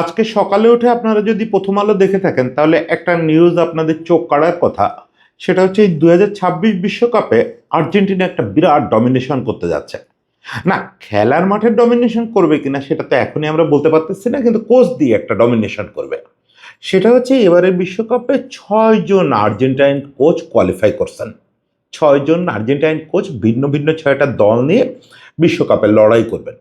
আজকে সকালে উঠে আপনারা যদি প্রথম আলো দেখে থাকেন, তাহলে একটা নিউজ আপনাদের চোখ কাড়ার কথা। সেটা হচ্ছে এই দু বিশ্বকাপে আর্জেন্টিনা একটা বিরাট ডমিনেশন করতে যাচ্ছে। না, খেলার মাঠের ডমিনেশন করবে কিনা সেটা তো এখনই আমরা বলতে পারতেছি না, কিন্তু কোচ দিয়ে একটা ডমিনেশন করবে। সেটা হচ্ছে এবারের বিশ্বকাপে ছয়জন আর্জেন্টাইন কোচ কোয়ালিফাই করছেন। ছয়জন আর্জেন্টাইন কোচ ভিন্ন ভিন্ন ছয়টা দল নিয়ে বিশ্বকাপে লড়াই করবেন।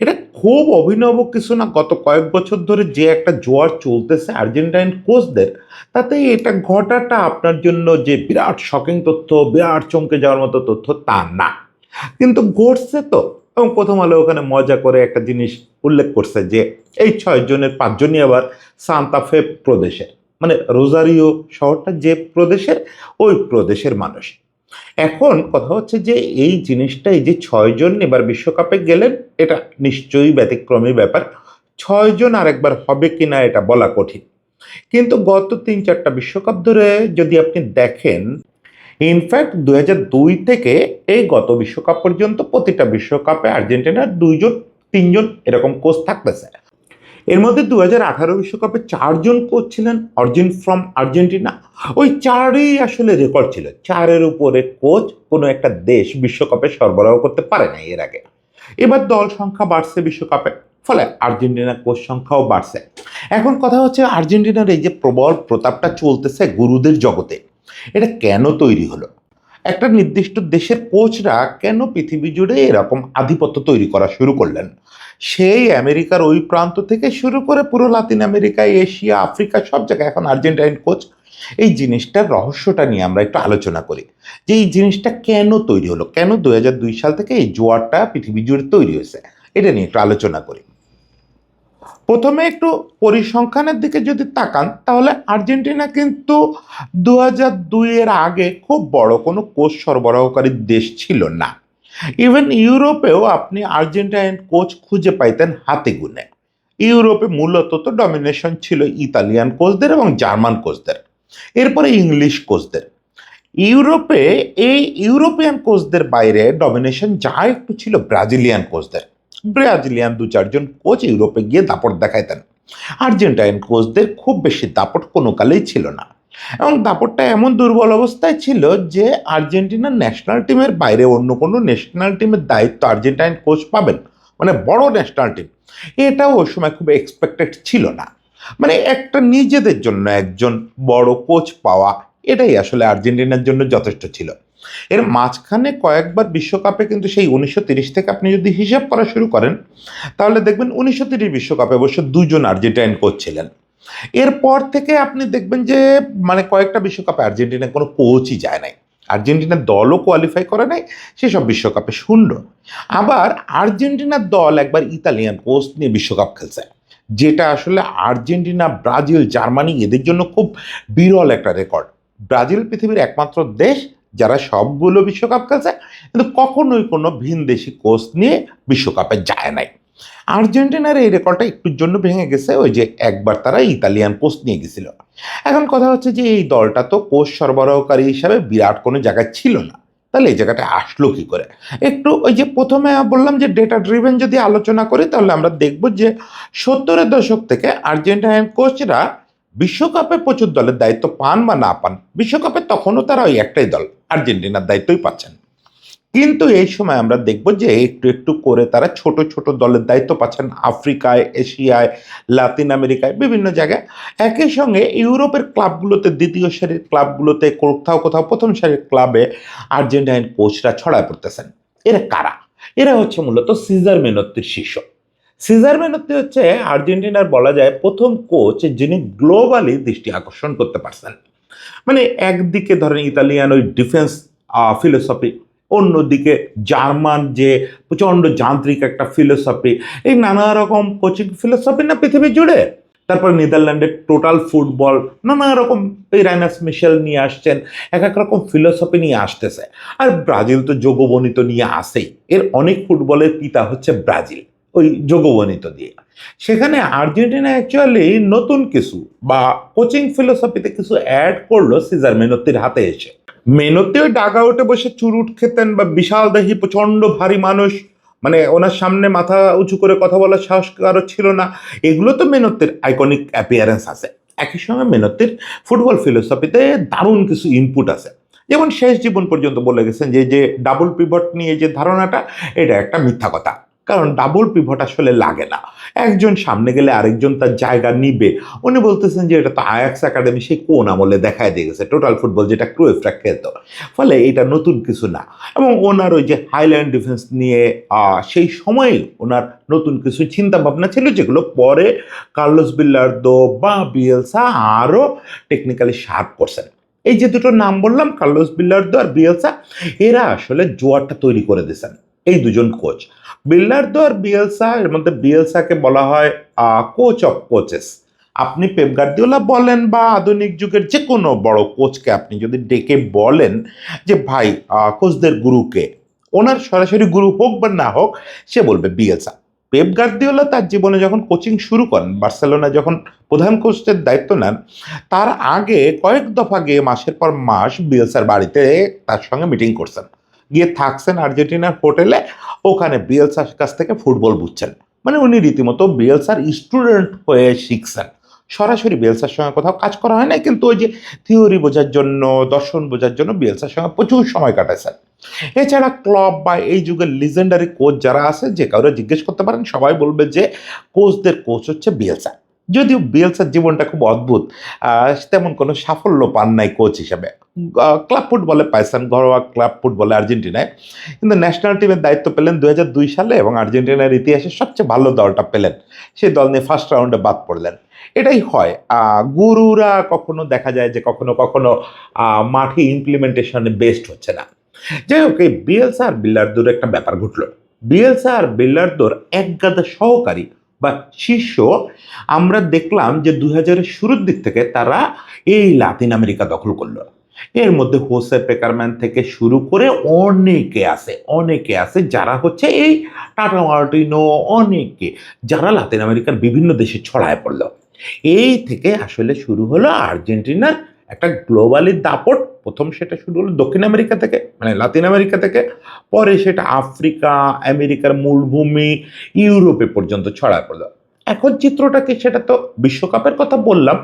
এটা খুব অভিনব কিছু না, গত কয়েক বছর ধরে যে একটা জোয়ার চলতেছে আর্জেন্টাইন কোচদের, তাতে এটা ঘটাটা আপনার জন্য যে বিরাট শকিং তথ্য, বিরাট চমকে যাওয়ার মতো তথ্য, তা না। কিন্তু ঘটছে তো, এবং প্রথম আলো ওখানে মজা করে একটা জিনিস উল্লেখ করছে যে এই ছয়জনের পাঁচজনই আবার সান্তাফে প্রদেশের মানে রোজারিও শহরটা যে প্রদেশের, ওই প্রদেশের মানুষ। এখন কথা হচ্ছে যে এই জিনিসটা, এই যে ছয়জন এবার বিশ্বকাপে গেলেন, এটা নিশ্চয়ই ব্যতিক্রমী ব্যাপার। ছয়জন আরেকবার হবে কিনা এটা বলা কঠিন। কিন্তু গত তিন চারটা বিশ্বকাপ ধরে যদি আপনি দেখেন ইনফ্যাক্ট দু দুই থেকে এই গত বিশ্বকাপ পর্যন্ত প্রতিটা বিশ্বকাপে আর্জেন্টিনার দুইজন, তিনজন এরকম কোচ থাকতেছে। এর মধ্যে দু হাজার আঠারো বিশ্বকাপে চারজন কোচ ছিলেন, অর্জিন ফ্রম আর্জেন্টিনা। ওই চারই আসলে রেকর্ড ছিল। চারের উপরে কোচ কোনো একটা দেশ বিশ্বকাপে সরবরাহ করতে পারে না এর আগে। এবার দল সংখ্যা বাড়ছে বিশ্বকাপে, ফলে আর্জেন্টিনার কোচ সংখ্যাও বাড়ছে। এখন কথা হচ্ছে আর্জেন্টিনার এই যে প্রবল প্রতাপটা চলতেছে গুরুদের জগতে, এটা কেন তৈরি হলো? একটা নির্দিষ্ট দেশের কোচরা কেন পৃথিবী জুড়ে এরকম আধিপত্য তৈরি করা শুরু করলেন? সেই আমেরিকার ওই প্রান্ত থেকে শুরু করে পুরো লাতিন আমেরিকা, এশিয়া, আফ্রিকা, সব জায়গায় এখন আর্জেন্টাইন কোচ। এই জিনিসটার রহস্যটা নিয়ে আমরা একটু আলোচনা করি। যে এই জিনিসটা কেন তৈরি হলো? কেন দু সাল থেকে এই জোয়ারটা পৃথিবী জুড়ে তৈরি হয়েছে? এটা নিয়ে একটু আলোচনা করি। প্রথমে একটু পরিসংখ্যানের দিকে যদি তাকান, তাহলে আর্জেন্টিনা কিন্তু দু হাজার দুইয়ের আগে খুব বড় কোনো কোচ সরবরাহকারী দেশ ছিল না। ইভেন ইউরোপেও আপনি আর্জেন্টাইন কোচ খুঁজে পাইতেন হাতে গুনে। ইউরোপে মূলত তো ডমিনেশন ছিল ইতালিয়ান কোচদের এবং জার্মান কোচদের, এরপরে ইংলিশ কোচদের। ইউরোপে, এই ইউরোপিয়ান কোচদের বাইরে ডমিনেশন যা একটু ছিল ব্রাজিলিয়ান কোচদের। ব্রাজিলিয়ান দু চারজন কোচ ইউরোপে গিয়ে দাপট দেখাইতেন। আর্জেন্টাইন কোচদের খুব বেশি দাপট কোনো কালেই ছিল না। এবং দাপটটা এমন দুর্বল অবস্থায় ছিল যে আর্জেন্টিনার ন্যাশনাল টিমের বাইরে অন্য কোনো ন্যাশনাল টিমের দায়িত্ব আর্জেন্টাইন কোচ পাবেন মানে বড় ন্যাশনাল টিম এটাও ওই সময় খুব এক্সপেক্টেড ছিল না। মানে একটা নিজেদের জন্য একজন বড় কোচ পাওয়া, এটাই আসলে আর্জেন্টিনার জন্য যথেষ্ট ছিল। এর মাঝখানে কয়েকবার বিশ্বকাপে কিন্তু সেই উনিশশো থেকে আপনি যদি হিসাব করা শুরু করেন, তাহলে দেখবেন উনিশশো তিরিশ বিশ্বকাপে অবশ্য দুজন আর্জেন্টাইন কোচ ছিলেন। এরপর থেকে আপনি দেখবেন যে মানে কয়েকটা বিশ্বকাপে আর্জেন্টিনা কোনো কোচই যায় নাই। আর্জেন্টিনার দলও কোয়ালিফাই করে নাই, সেসব বিশ্বকাপে শূন্য। আবার আর্জেন্টিনার দল একবার ইতালিয়ান কোচ নিয়ে বিশ্বকাপ খেলছে, যেটা আসলে আর্জেন্টিনা, ব্রাজিল, জার্মানি এদের জন্য খুব বিরল একটা রেকর্ড ব্রাজিল পৃথিবীর একমাত্র দেশ যারা সবগুলো বিশ্বকাপ খেলছে, কিন্তু কখনোই কোনো ভিনদেশি কোচ নিয়ে বিশ্বকাপে যায় নাই। আর্জেন্টিনার এই রেকর্ডটা একটুর জন্য ভেঙে গেছে, ওই যে একবার তারা ইতালিয়ান কোচ নিয়ে গেছিল। এখন কথা হচ্ছে যে এই দলটা তো কোচ সরবরাহকারী হিসাবে বিরাট কোনো জায়গায় ছিল না। তাহলে এই জায়গাটা আসলো কী করে? একটু ওই যে প্রথমে বললাম যে ডেটা ড্রিভেন যদি আলোচনা করি, তাহলে আমরা দেখব যে সত্তরের দশক থেকে আর্জেন্টাইন কোচরা বিশ্বকাপে প্রচুর দলের দায়িত্ব পান বা না পান, বিশ্বকাপে তখনও তারা ওই একটাই দল। আর্জেন্টিনার দায়িত্বই পাচ্ছেন। কিন্তু এই সময় আমরা দেখব যে একটু একটু করে তারা ছোট ছোট দলের দায়িত্ব পাচ্ছেন। আফ্রিকায়, এশিয়ায়, লাতিন আমেরিকায়, বিভিন্ন জায়গায়। একই সঙ্গে ইউরোপের ক্লাবগুলোতে, দ্বিতীয় সারির ক্লাবগুলোতে, কোথাও কোথাও প্রথম সারির ক্লাবে আর্জেন্টাইন কোচরা ছড়ায় পড়তেছেন। এরা কারা? এরা হচ্ছে মূলত সিজার মেনত্তির শিষ্য সিজার মেনত্তি হচ্ছে আর্জেন্টিনার বলা যায় প্রথম কোচ যিনি গ্লোবালি দৃষ্টি আকর্ষণ করতে পারছেন। মানে একদিকে ধরেন ইতালিয়ান ওই ডিফেন্স ফিলোসফি অন্যদিকে জার্মান যে প্রচণ্ড যান্ত্রিক একটা ফিলোসফি এই নানা রকম কোচিং ফিলোসফি না পৃথিবী জুড়ে? তারপর নেদারল্যান্ডের টোটাল ফুটবল নানা রকম এই রাইনাস মিশেল নিয়ে আসছেন, এক এক রকম ফিলোসফি নিয়ে আসতেছে। আর ব্রাজিল তো যোগবনিত নিয়ে আসেই। এর অনেক ফুটবলের পিতা হচ্ছে ব্রাজিল। ওই যোগবনিত দিয়ে। সেখানে আর্জেন্টিনা অ্যাকচুয়ালি নতুন কিছু বা কোচিং ফিলোসফিতে কিছু অ্যাড করল সিজার মেনত্তির হাতে এসে। মেনত্তি ওই ডাগা উঠে বসে চুরুট খেতেন বা বিশাল দেহি প্রচণ্ড ভারী মানুষ মানে ওনার সামনে মাথা উঁচু করে কথা বলার সাহস কারও ছিল না। এগুলো তো মেনত্বের আইকনিক অ্যাপিয়ারেন্স আছে। একই সঙ্গে মেনত্বের ফুটবল ফিলোসফিতে দারুণ কিছু ইনপুট আছে। যেমন শেষ জীবন পর্যন্ত বলে গেছেন যে যে ডাবল পিভট নিয়ে যে ধারণাটা, এটা একটা মিথ্যা কথা। কারণ ডাবল পিভট আসলে লাগে না। একজন সামনে গেলে আরেকজন তার জায়গা নিবে। উনি বলতেছেন যে এটা তো আয়াক্স একাডেমি সেই কোন আমলে দেখায় দিয়ে গেছে? টোটাল ফুটবল যেটা ক্রুয়েফরা খেলতো। ফলে এটা নতুন কিছু না। এবং ওনার ওই যে হাইল্যান্ড ডিফেন্স নিয়ে সেই সময়ে ওনার নতুন কিছু চিন্তা ভাবনা ছিল, যেগুলো পরে কার্লোস বিল্লার্দো বা বিয়েলসা আরও টেকনিক্যালি শার্প করছেন। এই যে দুটো নাম বললাম, কার্লোস বিল্লার্দো আর বিয়েলসা, এরা আসলে জোয়ারটা তৈরি করে দিয়েছেন। এই দুজন কোচ বিল্লার্দো আর বিয়েলসা, এর মধ্যে বিয়েলসাকে বলা হয় কোচ অফ কোচেস আপনি পেপ গার্দিওলা বলেন বা আধুনিক যুগের যে কোনো বড় কোচকে আপনি যদি ডেকে বলেন যে, ভাই কোচদের গুরুকে। ওনার সরাসরি গুরু হোক বা না হোক, সে বলবে বিয়েলসা। পেপ গার্দিওলা তার জীবনে যখন কোচিং শুরু করেন, বার্সেলোনা যখন প্রধান কোচের দায়িত্ব নেন, তার আগে কয়েক দফা গিয়ে মাসের পর মাস বিয়েলসার বাড়িতে তার সঙ্গে মিটিং করছেন। গিয়ে থাকছেন আর্জেন্টিনার হোটেলে, ওখানে বিএলসার কাছ থেকে ফুটবল বুঝছেন। মানে উনি রীতিমতো বিয়েলসার স্টুডেন্ট হয়ে শিখছেন। সরাসরি বিয়েলসার সঙ্গে কোথাও কাজ করা হয় না কিন্তু ওই যে থিওরি বোঝার জন্য, দর্শন বোঝার জন্য বিএলসার সঙ্গে প্রচুর সময় কাটাইছেন। এছাড়া ক্লাব বা এই যুগের লিজেন্ডারি কোচ যারা আছে, যে কারও জিজ্ঞেস করতে পারেন, সবাই বলবে যে কোচদের কোচ হচ্ছে বিয়েলসা। যদিও বিয়েলসার জীবনটা খুব অদ্ভুত তেমন কোনো সাফল্য পান নাই কোচ হিসেবে। ক্লাব ফুটবলে পাইছেন ঘরোয়া ক্লাব ফুটবলে আর্জেন্টিনায়। কিন্তু ন্যাশনাল টিমের দায়িত্ব পেলেন দুই হাজার দুই সালে এবং আর্জেন্টিনার ইতিহাসে সবচেয়ে ভালো দলটা পেলেন। সেই দল নিয়ে ফার্স্ট রাউন্ডে বাদ পড়লেন। এটাই হয়। গুরুরা কখনো দেখা যায় যে কখনো কখনো মাঠে ইমপ্লিমেন্টেশনে বেস্ট হচ্ছে না। যাই হোক, এই বিএলসা আর বিল্লার্দোর একটা ব্যাপার ঘটলো। বিএলসা আর বিল্লার্দোর এক গাদা সহকারী বা শিষ্য। আমরা দেখলাম যে দু হাজারের শুরুর দিক থেকে তারা এই লাতিন আমেরিকা দখল করল। এর মধ্যে হোসে পেকারম্যান থেকে শুরু করে অনেকে আছে অনেকে আছে যারা হচ্ছে এই টাটা মার্টিনো, অনেকে যারা লাতিন আমেরিকার বিভিন্ন দেশে ছড়ায় পড়ল। এই থেকে আসলে শুরু হলো আর্জেন্টিনার একটা গ্লোবালি দাপট। প্রথম সেটা শুরু হলো দক্ষিণ আমেরিকা থেকে মানে লাতিন আমেরিকা থেকে। পরে সেটা আফ্রিকা, আমেরিকার মূলভূমি ইউরোপে পর্যন্ত ছড়ায় পড়ল। এখন চিত্রটা কি সেটা তো বিশ্বকাপের কথা বললাম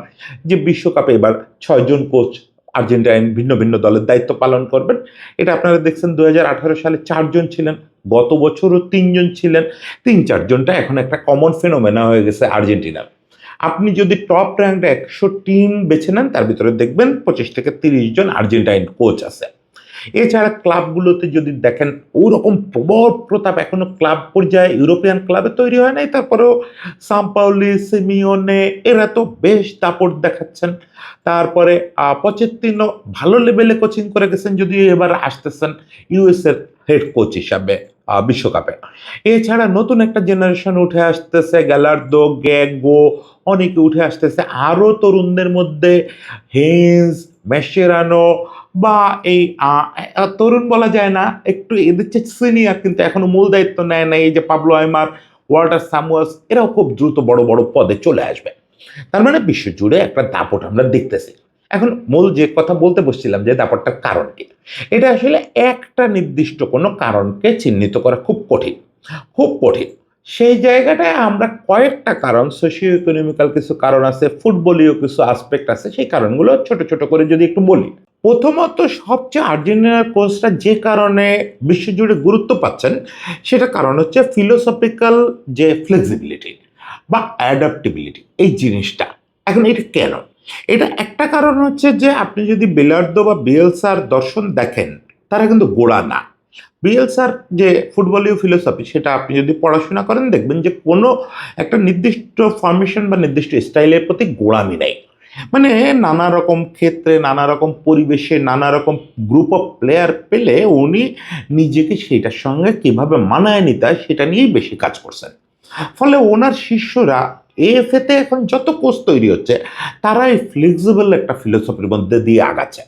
যে বিশ্বকাপে এবার ছয়জন কোচ আর্জেন্টাইন ভিন্ন ভিন্ন দলের দায়িত্ব পালন করবেন। এটা আপনারা দেখছেন দু হাজার আঠারো সালে চারজন ছিলেন, গত বছরও তিনজন ছিলেন। তিন চারজনটা এখন একটা কমন ফেনোমেনা হয়ে গেছে আর্জেন্টিনার। আপনি যদি টপ র্যাঙ্ক একশো টিম বেছে নেন, তার ভিতরে দেখবেন পঁচিশ থেকে তিরিশ জন আর্জেন্টাইন কোচ আছে। এছাড়া ক্লাবগুলোতে যদি দেখেন ওরকম প্রবল প্রতাপ এখনও ক্লাব পর্যায়ে ইউরোপিয়ান ক্লাবে তৈরি হয় নাই। তারপরেও সাম্পাউলি সিমিওনে এরা তো বেশ দাপট দেখাচ্ছেন। তারপরে আহ, পচেত্তিনো ভালো লেভেলে কোচিং করে গেছেন যদিও এবার আসতেছেন ইউএস এর হেড কোচ হিসাবে বিশ্বকাপে। এছাড়া নতুন একটা জেনারেশন উঠে আসতেছে গ্যালার্দো গ্যাগো অনেকে উঠে আসতেছে। আরও তরুণদের মধ্যে হেন্স মেশেরানো বা এই তরুণ বলা যায় না, একটু এদের চেয়ে সিনিয়র কিন্তু এখনও মূল দায়িত্ব নেয় না, এই যে পাবলো আইমার, ওয়াল্টার সামুয়াস এরাও খুব দ্রুত বড় বড় পদে চলে আসবে। তার মানে বিশ্বজুড়ে একটা দাপট আমরা দেখতেছি। এখন মূল যে কথা বলতে বসছিলাম যে দাপটটার কারণ কি? এটা আসলে একটা নির্দিষ্ট কোনো কারণকে চিহ্নিত করা খুব কঠিন। খুব কঠিন। সেই জায়গাটায় আমরা কয়েকটা কারণ সোশিও ইকোনমিক্যাল কিছু কারণ আছে ফুটবলীয় কিছু আসপেক্ট আছে, সেই কারণগুলো ছোট ছোট করে যদি একটু বলি। প্রথমত সবচেয়ে আর্জেন্টিনার কোচটা যে কারণে বিশ্বজুড়ে গুরুত্ব পাচ্ছেন, সেটা কারণ হচ্ছে ফিলোসফিক্যাল যে ফ্লেক্সিবিলিটি বা অ্যাডাপ্টেবিলিটি এই জিনিসটা। এখন এটা কেন? এটা একটা কারণ হচ্ছে যে আপনি যদি বেলার্দো বা বিএলসার দর্শন দেখেন, তারা কিন্তু গোড়া না। বিএলসার যে ফুটবলীয় ফিলোসফি সেটা আপনি যদি পড়াশোনা করেন, দেখবেন যে কোনো একটা নির্দিষ্ট ফরমেশন বা নির্দিষ্ট স্টাইলের প্রতি গোড়ামি নেই। মানে নানা রকম ক্ষেত্রে, নানা রকম পরিবেশে, নানা রকম গ্রুপ অফ প্লেয়ার পেলে উনি নিজেকে সেটার সঙ্গে কীভাবে মানায় নিতে হয়, সেটা নিয়েই বেশি কাজ করছেন। ফলে ওনার শিষ্যরা এএফএতে এখন যত কোচ তৈরি হচ্ছে তারা এই ফ্লেক্সিবল একটা ফিলোসফির মধ্যে দিয়ে আগাচ্ছে।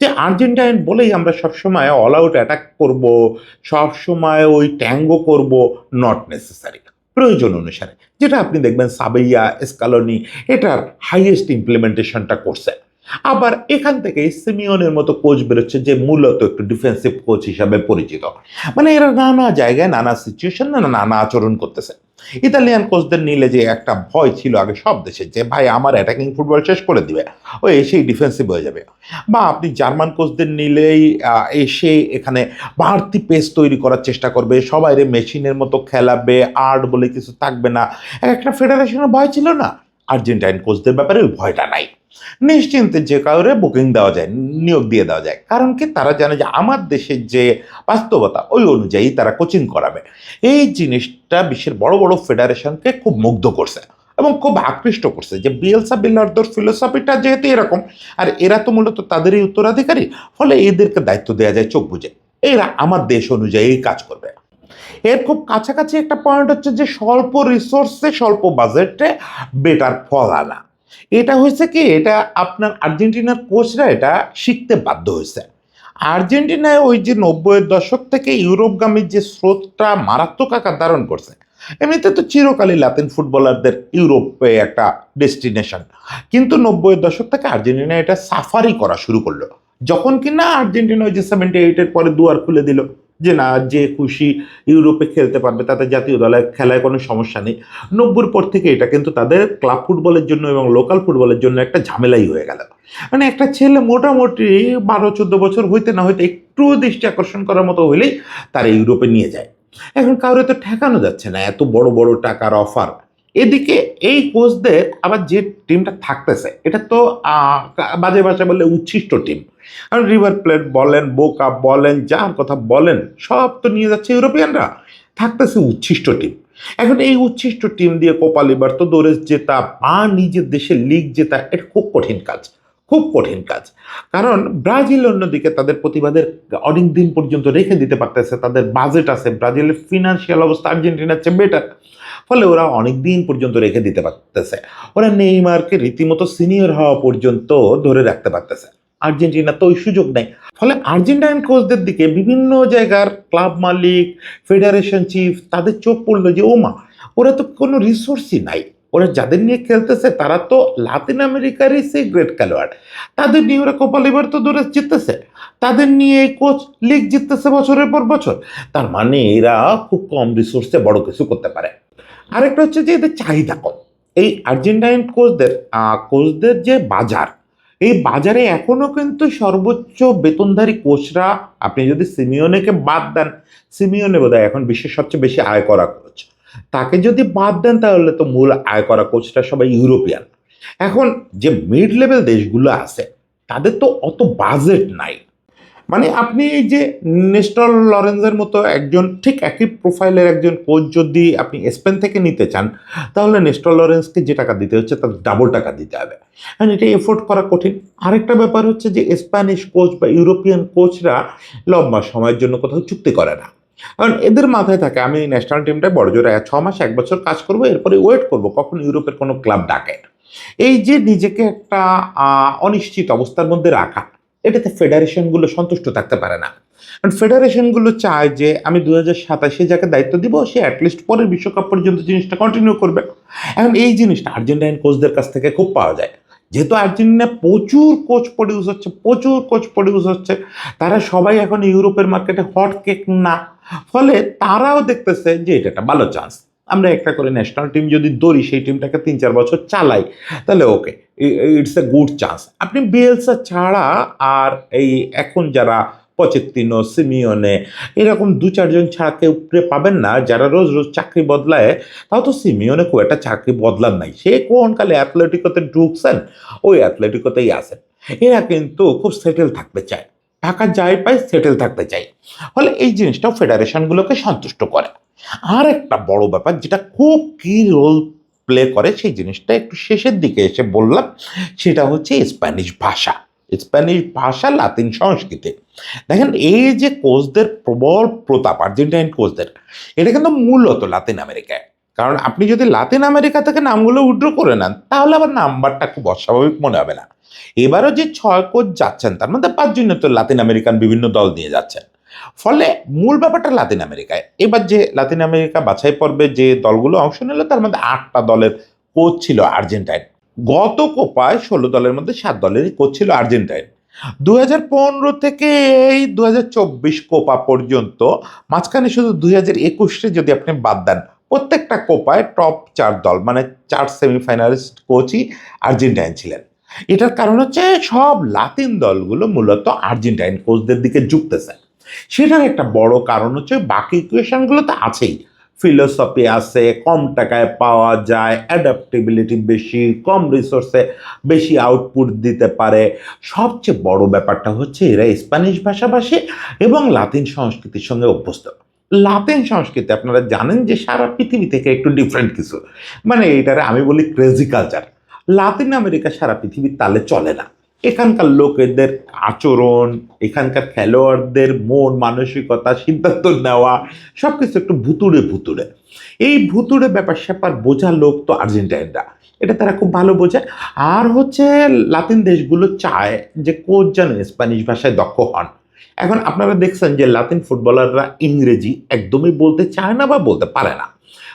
যে আর্জেন্টাইন বলেই আমরা সবসময় অল আউট অ্যাটাক করব, সবসময় ওই ট্যাঙ্গো করব নট নেসেসারি প্রয়োজন অনুসারে, যেটা আপনি দেখবেন সাবেইয়া এসকালনি, এটার হাইয়েস্ট ইমপ্লিমেন্টেশনটা করছে। আবার এখান থেকে সিমিয়নের মতো কোচ বেরোচ্ছে যে মূলত একটু ডিফেন্সিভ কোচ হিসাবে পরিচিত। মানে এরা নানা জায়গায়, নানা সিচুয়েশন নানা আচরণ করতেছে। ইতালিয়ান কোচদের নিলে যে একটা ভয় ছিল আগে সব দেশে যে, ভাই, আমার অ্যাটাকিং ফুটবল শেষ করে দিবে। ও এসেই ডিফেন্সিভ হয়ে যাবে। বা আপনি জার্মান কোচদের নিলেই এসে এখানে বাড়তি পেস তৈরি করার চেষ্টা করবে। সবাই রে মেশিনের মতো খেলাবে আর্ট বলে কিছু থাকবে না। একটা ফেডারেশনের ভয় ছিল না। আর্জেন্টাইন কোচদের ব্যাপারে ওই ভয়টা নাই। নিশ্চিন্তে যে কাউরে বুকিং দেওয়া যায়, নিয়োগ দিয়ে দেওয়া যায়। কারণ কি? তারা জানে যে আমার দেশের যে বাস্তবতা, ওই অনুযায়ী তারা কোচিং করাবে। এই জিনিসটা বিশ্বের বড় বড় ফেডারেশনকে খুব মুগ্ধ করছে এবং খুব আকৃষ্ট করছে যে বিএলসা, বিল্লার্দোর ফিলোসফিটা যেহেতু এরকম, আর এরা তো মূলত তাদেরই উত্তরাধিকারী, ফলে এদেরকে দায়িত্ব দেওয়া যায় চোখ বুঝে এরা আমার দেশ অনুযায়ী কাজ করবে। এর খুব কাছাকাছি একটা পয়েন্ট হচ্ছে যে স্বল্প রিসোর্সে স্বল্প বাজেটে বেটার ফল আনা। এটা হয়েছে কি? এটা আপনার আর্জেন্টিনার কোচরা এটা শিখতে বাধ্য হয়েছে। আর্জেন্টিনায় ওই যে নব্বইয়ের দশক থেকে ইউরোপগামী যে স্রোতটা মারাত্মক আকার ধারণ করছে, এমনিতে তো চিরকালই লাতিন ফুটবলারদের ইউরোপে একটা ডেস্টিনেশন কিন্তু নব্বইয়ের দশক থেকে আর্জেন্টিনা এটা সাফারি করা শুরু করল। যখন কিনা আর্জেন্টিনা ওই যে সেভেন্টি এইটের পরে দুয়ার খুলে দিল। যে না, যে খুশি ইউরোপে খেলতে পারবে, তাতে জাতীয় দলে খেলায় কোনো সমস্যা নেই। নব্বইর পর থেকে এটা কিন্তু তাদের ক্লাব ফুটবলের জন্য এবং লোকাল ফুটবলের জন্য একটা ঝামেলাই হয়ে গেল। মানে একটা ছেলে মোটামুটি বারো চোদ্দ বছর হইতে না হইতে একটু দৃষ্টি আকর্ষণ করার মতো হইলেই তারা ইউরোপে নিয়ে যায়। এখন কারোর তো ঠেকানো যাচ্ছে না, এত বড় বড় টাকার অফার। এদিকে এই কোচদের আবার যে টিমটা থাকতেছে, এটা তো বাজে ভাষা বললে উচ্ছিষ্ট টিম কারণ রিভার প্লেট বলেন, বোকা বলেন, যার কথা বলেন, সব তো নিয়ে যাচ্ছে ইউরোপিয়ানরা। থাকতেছে উচ্ছিষ্ট টিম এখন এই উচ্ছিষ্ট টিম দিয়ে কোপা লিবার্তো দৌড়েস জেতা বা নিজের দেশের লিগ জেতা, এটা খুব কঠিন কাজ। খুব কঠিন কাজ। কারণ ব্রাজিল অন্যদিকে তাদের প্রতিবাদের অনেক দিন পর্যন্ত রেখে দিতে পারতেছে, তাদের বাজেট আছে। ব্রাজিলের ফিনান্সিয়াল অবস্থা আর্জেন্টিনার চেয়ে বেটার ফলে ওরা অনেক দিন পর্যন্ত রেখে দিতে পারতেছে। ওরা নেইমারকে রীতিমতো সিনিয়র হওয়া পর্যন্ত ধরে রাখতে পারতেছে। আর্জেন্টিনা তো ওই সুযোগ নেই ফলে আর্জেন্টাইন কোচদের দিকে বিভিন্ন জায়গার ক্লাব মালিক ফেডারেশন চিফ তাদের চোখ পড়ল যে, ওমা, ওরা তো কোনো রিসোর্সই নাই। ওরা যাদের নিয়ে খেলতেছে, তারা তো লাতিন আমেরিকারই সেই গ্রেট খেলোয়াড়। তাদের নিয়ে ওরা কোপা লিবার তো দৌড়ে জিততেছে তাদের নিয়ে কোচ লিগ জিততেছে বছরের পর বছর। তার মানে এরা খুব কম রিসোর্সে বড় কিছু করতে পারে। আরেকটা হচ্ছে যে, এদের চাহিদা কম। এই আর্জেন্টাইন কোচদের কোচদের যে বাজার এই বাজারে এখনও কিন্তু সর্বোচ্চ বেতনধারী কোচরা, আপনি যদি সিমিওনেকে বাদ দেন, সিমিওনে বোধ এখন বিশ্বের সবচেয়ে বেশি আয় করা কোচ। তাকে যদি বাদ দেন, তাহলে তো মূল আয় করা কোচটা সবাই ইউরোপিয়ান। এখন যে মিড লেভেল দেশগুলো আছে, তাদের তো অত বাজেট নাই। মানে আপনি এই যে নেস্টল লরেন্সের মতো একজন ঠিক একই প্রোফাইলের একজন কোচ যদি আপনি স্পেন থেকে নিতে চান, তাহলে নেস্টল লরেন্সকে যে টাকা দিতে হচ্ছে তার ডাবল টাকা দিতে হবে। অ্যান্ড এটা এফোর্ড করা কঠিন। আরেকটা ব্যাপার হচ্ছে যে স্প্যানিশ কোচ বা ইউরোপিয়ান কোচরা লম্বা সময়ের জন্য কোথাও চুক্তি করে না। কারণ এদের মাথায় থাকে, আমি ন্যাশনাল টিমটায় বড় জোরে ছ মাস, এক বছর কাজ করব, এরপরে ওয়েট করব, কখন ইউরোপের কোনো ক্লাব ডাকে। এই যে নিজেকে একটা অনিশ্চিত অবস্থার মধ্যে রাখা এটাতে ফেডারেশনগুলো সন্তুষ্ট থাকতে পারে না। ফেডারেশনগুলো চায় যে আমি দু হাজার সাতাশে যাকে দায়িত্ব দিব, সে অ্যাটলিস্ট পরের বিশ্বকাপ পর্যন্ত জিনিসটা কন্টিনিউ করবে। এখন এই জিনিসটা আর্জেন্টাইন কোচদের কাছ থেকে খুব পাওয়া যায়। যেহেতু আর্জেন্টিনা প্রচুর কোচ প্রডিউস হচ্ছে, প্রচুর কোচ প্রডিউস হচ্ছে, তারা সবাই এখন ইউরোপের মার্কেটে হট কেক না, ফলে তারাও দেখতেছে যে এটা একটা ভালো চান্স আমরা একটা করে ন্যাশনাল টিম যদি দৌড়ি, সেই টিমটাকে তিন চার বছর চালাই, তাহলে okay it's a good chance আপনি বিএলসা ছাড়া আর এই এখন যারা পচেত্তিনো সিমিওনে এরকম দু চারজন ছাড়া কেউ পাবেন না, যারা রোজ রোজ চাকরি বদলায়, তাও তো সিমিওনে খুব একটা চাকরি বদলান নাই। সে কোন কালে অ্যাথলেটিকোতে ঢুকছেন, ওই অ্যাথলেটিকোতেই আসেন এরা কিন্তু খুব সেটেল থাকতে চায়। টাকা যাই পায় সেটেল থাকতে চাই ফলে এই জিনিসটাও ফেডারেশনগুলোকে সন্তুষ্ট করে। আর একটা বড় ব্যাপার, যেটা খুব কি রোল প্লে করে, সেই জিনিসটা একটু শেষের দিকে এসে বললাম, সেটা হচ্ছে স্প্যানিশ ভাষা। স্প্যানিশ ভাষা লাতিন সংস্কৃতি। দেখেন, এই যে কোচদের প্রবল প্রতাপ, আর্জেন্টাইন কোচদের, এটা কিন্তু মূলত লাতিন আমেরিকায় কারণ আপনি যদি লাতিন আমেরিকা থেকে নামগুলো উইড্রো করে নেন, তাহলে আবার নাম্বারটা খুব অস্বাভাবিক মনে হবে না। এবারও যে ছয় কোচ যাচ্ছেন, তার মধ্যে পাঁচজন তো লাতিন আমেরিকান বিভিন্ন দল নিয়ে যাচ্ছেন। ফলে মূল ব্যাপারটা লাতিন আমেরিকায়। এবার যে লাতিন আমেরিকা বাছাই পর্বে যে দলগুলো অংশ নিল, তার মধ্যে আটটা দলের কোচ ছিল আর্জেন্টাইন। গত কোপায় ষোলো দলের মধ্যে সাত দলেরই কোচ ছিল আর্জেন্টাইন। দু পনেরো থেকে এই দু হাজার চব্বিশ কোপা পর্যন্ত, মাঝখানে শুধু দুই হাজার একুশে যদি আপনি বাদ দেন, প্রত্যেকটা কোপায় টপ চার দল মানে চার সেমিফাইনালিস্ট কোচই আর্জেন্টাইন ছিলেন। এটার কারণ হচ্ছে সব লাতিন দলগুলো মূলত আর্জেন্টাইন কোচদের দিকে ঝুঁকতেছে। সেটার একটা বড় কারণ হচ্ছে বাকি ইকুয়েশনগুলো তো আছেই। ফিলোসফি আছে, কম টাকায় পাওয়া যায় অ্যাডাপ্টেবিলিটি বেশি, কম রিসোর্সে বেশি আউটপুট দিতে পারে। সবচেয়ে বড় ব্যাপারটা হচ্ছে এরা স্প্যানিশ ভাষাভাষী এবং লাতিন সংস্কৃতির সঙ্গে অভ্যস্ত। লাতিন সংস্কৃতি আপনারা জানেন যে সারা পৃথিবী থেকে একটু ডিফারেন্ট কিছু। মানে এটারে আমি বলি ক্রেজি কালচার লাতিন আমেরিকা সারা পৃথিবীর তালে চলে না। এখানকার লোকেদের আচরণ, এখানকার খেলোয়াড়দের মন, মানসিকতা, সিদ্ধান্ত নেওয়া সব কিছু একটু ভুতুড়ে ভুতুড়ে। এই ভুতুড়ে ব্যাপার স্যাপার বোঝা লোক তো আর্জেন্টাইনরা। এটা তারা খুব ভালো বোঝে। আর হচ্ছে লাতিন দেশগুলো চায় যে কোচ যেন স্প্যানিশ ভাষায় দক্ষ হন। এখন আপনারা দেখছেন যে লাতিন ফুটবলাররা ইংরেজি একদমই বলতে চায় না বা বলতে পারে না।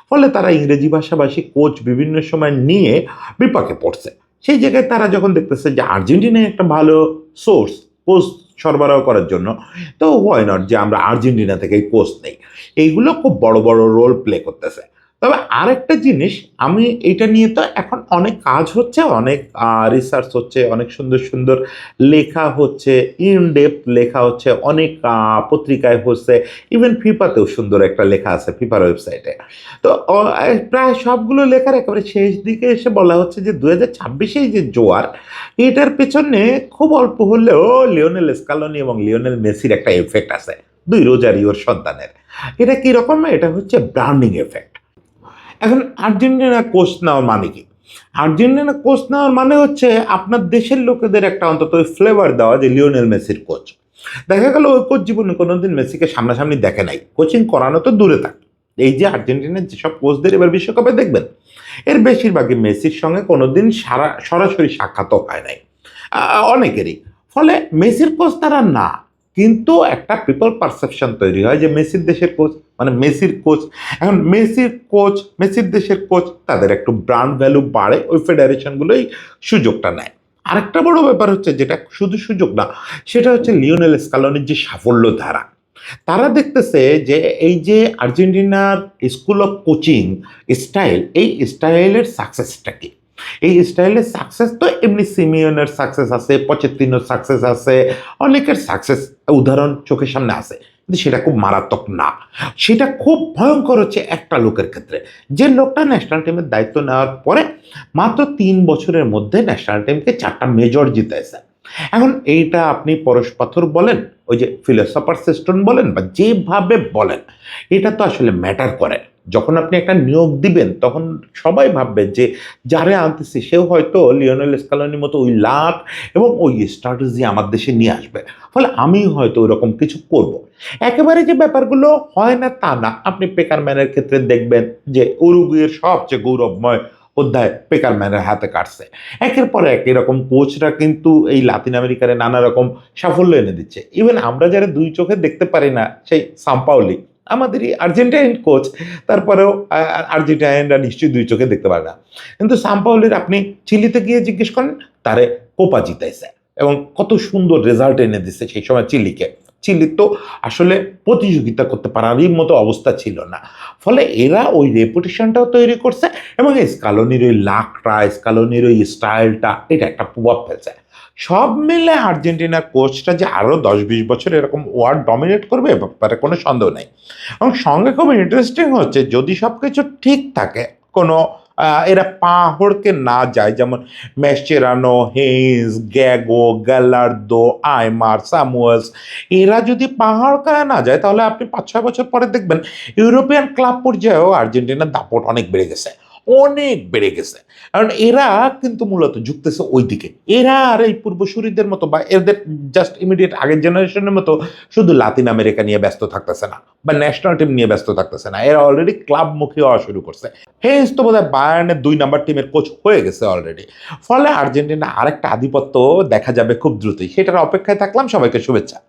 ফলে তারা ইংরেজি ভাষাভাষী কোচ বিভিন্ন সময় নিয়ে বিপাকে পড়ছে। সেই জায়গায় তারা যখন দেখতেছে যে আর্জেন্টিনায় একটা ভালো সোর্স, পোস্ট সরবরাহ করার জন্য, তো হয় নট যে আমরা আর্জেন্টিনা থেকে পোস্ট নেই। এইগুলো খুব বড় বড় রোল প্লে করতেছে। তবে আরেকটা জিনিস, আমি এটা নিয়ে তো এখন অনেক কাজ হচ্ছে, অনেক রিসার্চ হচ্ছে, অনেক সুন্দর সুন্দর লেখা হচ্ছে ইনডেপ লেখা হচ্ছে, অনেক পত্রিকায় হচ্ছে ইভেন ফিফাতেও সুন্দর একটা লেখা আছে ফিফার ওয়েবসাইটে তো প্রায় সবগুলো লেখার একেবারে শেষ দিকে এসে বলা হচ্ছে যে দু হাজার ছাব্বিশেই যে জোয়ার, এটার পেছনে খুব অল্প হলেও লিওনেল স্কালনি এবং লিওনেল মেসির একটা এফেক্ট আছে, দুই রোজারিওর সন্তানের। এটা কীরকম? এটা হচ্ছে ব্রাউনিং এফেক্ট এখন আর্জেন্টিনা কোচ নেওয়ার মানে কি? আর্জেন্টিনা কোচ নেওয়ার মানে হচ্ছে আপনার দেশের লোকেদের একটা অন্তত ফ্লেভার দেওয়া যে লিওনেল মেসির কোচ। দেখা গেল ওই কোচ জীবনে কোনোদিন মেসিকে সামনাসামনি দেখে নাই। কোচিং করানো তো দূরে থাক। এই যে আর্জেন্টিনার যেসব কোচদের এবার বিশ্বকাপে দেখবেন, এর বেশিরভাগই মেসির সঙ্গে কোনোদিন সারা, সরাসরি সাক্ষাৎও হয় নাই। অনেকেরই। ফলে মেসির কোচ তারা না। কিন্তু একটা পিপল পারসেপশন তৈরি হয় যে মেসির দেশের কোচ মানে মেসির কোচ এখন মেসির কোচ মেসির দেশের কোচ তাদের একটু ব্র্যান্ড ভ্যালু বাড়ে, ওই ফেডারেশনগুলোই সুযোগটা নেয়। আরেকটা বড় ব্যাপার হচ্ছে যেটা শুধু সুযোগ না, সেটা হচ্ছে লিওনেল স্কালনের যে সাফল্য ধারা। তারা দেখতেছে যে এই যে আর্জেন্টিনার স্কুল অফ কোচিং স্টাইল এই স্টাইলের সাকসেসটা কি? এই স্টাইলের সাকসেস তো এমনি সিমিয়নের সাকসেস আছে পঁচাত্তিনোর সাকসেস আছে, অনেকের সাকসেস উদাহরণ চোখের সামনে আছে, কিন্তু সেটা খুব মারাত্মক না। সেটা খুব ভয়ঙ্কর হচ্ছে একটা লোকের ক্ষেত্রে। যে লোকটা ন্যাশনাল টিমের দায়িত্ব নেওয়ার পরে মাত্র তিন বছরের মধ্যে ন্যাশনাল টিমকে চারটা মেজর জিতেছে এখন এইটা আপনি পরশ পাথর বলেন, ওই যে ফিলোসফার সিস্টেম বলেন বা যেভাবে বলেন, এটা তো আসলে ম্যাটার করে। যখন আপনি একটা নিয়োগ দিবেন, তখন সবাই ভাববে যে যারে আনতেছি, সেও হয়তো লিওনেল স্কালনির মতো ওই লাখ এবং ওই স্ট্র্যাটেজি আমার দেশে নিয়ে আসবে। ফলে আমি হয়তো ওরকম কিছু করব। একেবারে যে ব্যাপারগুলো হয় না তা না। আপনি পেকারম্যানের ক্ষেত্রে দেখবেন যে উরুগুয়ের সবচেয়ে গৌরবময় অধ্যায় পেকারম্যানের হাতে কাটছে। একের পর এক এরকম কোচরা কিন্তু এই লাতিন আমেরিকার নানা রকম সাফল্য এনে দিচ্ছে। ইভেন আমরা যারা দুই চোখে দেখতে পারি না, সেই সাম্পাওলি আমাদেরই আর্জেন্টাইন কোচ, তারপরেও আর্জেন্টাইনরা নিশ্চয়ই দুই চোখে দেখতে পারে না। কিন্তু সাম্পাওলির আপনি চিলিতে গিয়ে জিজ্ঞেস করেন, তারে কোপা জিতাইছে এবং কত সুন্দর রেজাল্ট এনে দিচ্ছে সেই সময় চিলিকে। চিলি তো আসলে প্রতিযোগিতা করতে পারারই মতো অবস্থা ছিল না। ফলে এরা ওই রেপুটেশনটাও তৈরি করছে এবং স্কালনির ওই লাকটা স্কালনির ওই স্টাইলটা এটা একটা প্রভাব ফেলছে। সব মিলে আর্জেন্টিনার কোচটা যে আরও দশ বিশ বছর এরকম ওয়ার্ড ডমিনেট করবে ব্যাপারে কোনো সন্দেহ নেই। এবং সঙ্গে খুব ইন্টারেস্টিং হচ্ছে, যদি সব কিছু ঠিক থাকে, কোনো এরা পাহড়কে না যায়, যেমন মেসচেরানো, হেইন্স, গ্যাগো, গ্যালার্দো, আইমার সামুয়েলস এরা যদি পাহাড় কায় না যায়, তাহলে আপনি পাঁচ ছয় বছর পরে দেখবেন ইউরোপিয়ান ক্লাব পর্যায়েও আর্জেন্টিনার দাপট অনেক বেড়ে গেছে। অনেক বেড়ে গেছে। কারণ এরা কিন্তু মূলত ঝুঁকতেছে ওই দিকে এরা আর এই পূর্বসূরিদের মতো বা এদের জাস্ট ইমিডিয়েট আগের জেনারেশনের মতো শুধু লাতিন আমেরিকা নিয়ে ব্যস্ত থাকতেছে না বা ন্যাশনাল টিম নিয়ে ব্যস্ত থাকতেছে না। এরা অলরেডি ক্লাবমুখী হওয়া শুরু করছে। হেন্স তো বোধহয় বায়ার্নের দুই নাম্বার টিমের কোচ হয়ে গেছে অলরেডি ফলে আর্জেন্টিনা আরেকটা আধিপত্য দেখা যাবে খুব দ্রুতই। সেটার অপেক্ষায় থাকলাম। সবাইকে শুভেচ্ছা।